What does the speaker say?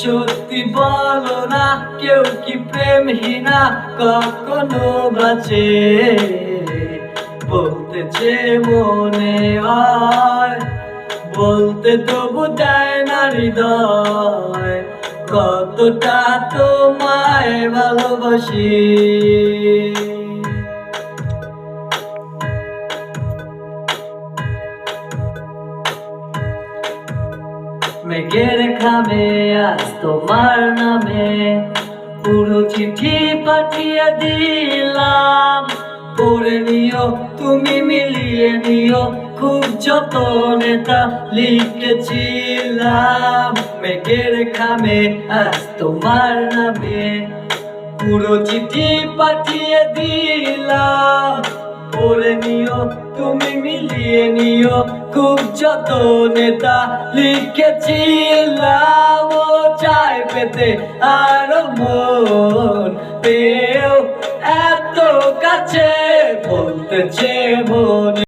সত্যি বলো না, কেউ কি প্রেমহীনা কখনো বাঁচে? বলতে যে মনে হয়, বলতে তবু দেয় না হৃদয়। কতটা তোমায় ভালোবাসি। মেঘের খামে, আজ তোমার নামে। পুরো চিঠি পাঠিয়ে দিলাম। পড়ে নিও, তুমি মিলিয়ে নিও। খুব যতনে তা লিখেছিলাম। মেঘের খামে, আজ তোমার নামে। পুরো চিঠি পাঠিয়ে দিলাম। পড়ে নিও তুমি মিলিয়ে নিও, খুব যত নেতা লিখেছিলাম। ও চাই পেতে আর মন এত কাছে বলতেছে মনে